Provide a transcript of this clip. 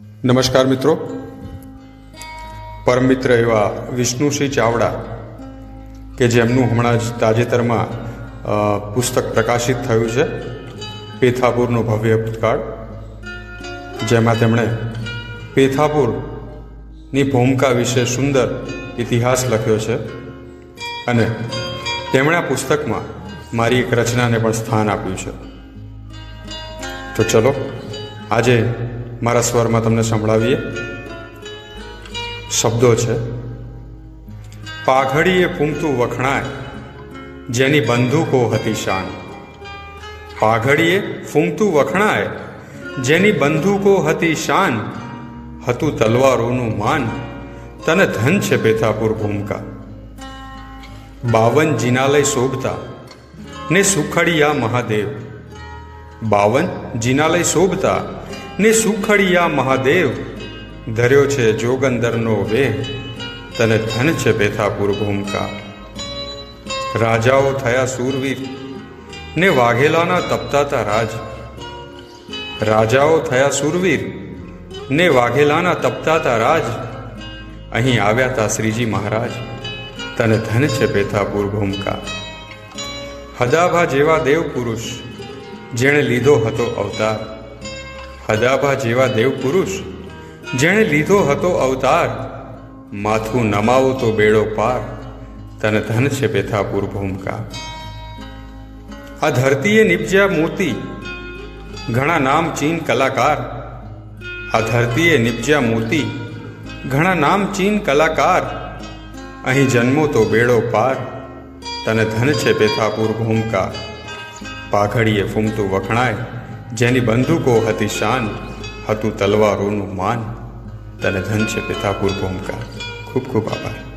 નમસ્કાર મિત્રો. પરમ મિત્ર એવા વિષ્ણુસિંહ ચાવડા કે જેમનું હમણાં જ તાજેતરમાં પુસ્તક પ્રકાશિત થયું છે, પેથાપુરનો ભવ્ય ભૂતકાળ, જેમાં તેમણે પેથાપુરની ભૂમિકા વિશે સુંદર ઇતિહાસ લખ્યો છે અને તેમણે આ પુસ્તકમાં મારી એક રચનાને પણ સ્થાન આપ્યું છે. તો ચલો, આજે મારા સ્વરમાં તમને સંભળાવીએ. શબ્દો છે, પાઘડીએ પૂમતું વખણાય, જેની બંદૂકો હતી શાન. પાઘડીએ ફૂંકતું વખણાય, જેની બંદૂકો હતી શાન. હતું તલવારોનું માન, તને ધન છે પેથાપુર ભૂમકા. બાવન જિનાલય શોભતા, ને સુખડિયા મહાદેવ. બાવન જિનાલય શોભતા ને સુખડિયા મહાદેવ. ધર્યો છે જોગંદરનો વેહ, તને ધન છે પેથાપુર ભૂમકા રાજાઓ થયા સૂરવીર ને વાઘેલાના તપતાતા રાજ. રાજાઓ થયા સુરવીર ને વાઘેલાના તપતાતા રાજ. અહીં આવ્યા તા શ્રીજી મહારાજ, તને ધન છે પેથાપુર ભૂમકા હદાભા જેવા દેવ પુરુષ જેણે લીધો હતો અવતાર. હદાભા જેવા દેવ પુરુષ જેણે લીધો હતો અવતાર, માથું નમાવો તો બેડો પાર, તને ધન છે પેથા ભૂમિકા આ ધરતીએ નિપજ્યા મોતી, ઘણા નામ ચીન કલાકાર. આ ધરતીએ નિપજ્યા મોતી, ઘણા નામ ચીન કલાકાર. અહીં જન્મો તો બેડો પાર, તને ધન છે પેથા ભૂમિકા પાઘડીએ ફૂમતું વખણાય જેની બંદૂકો હતી શાન, હતું તલવારોનું માન. તને ધન છે પેથાપુર ભૂમિકા ખૂબ ખૂબ આભાર.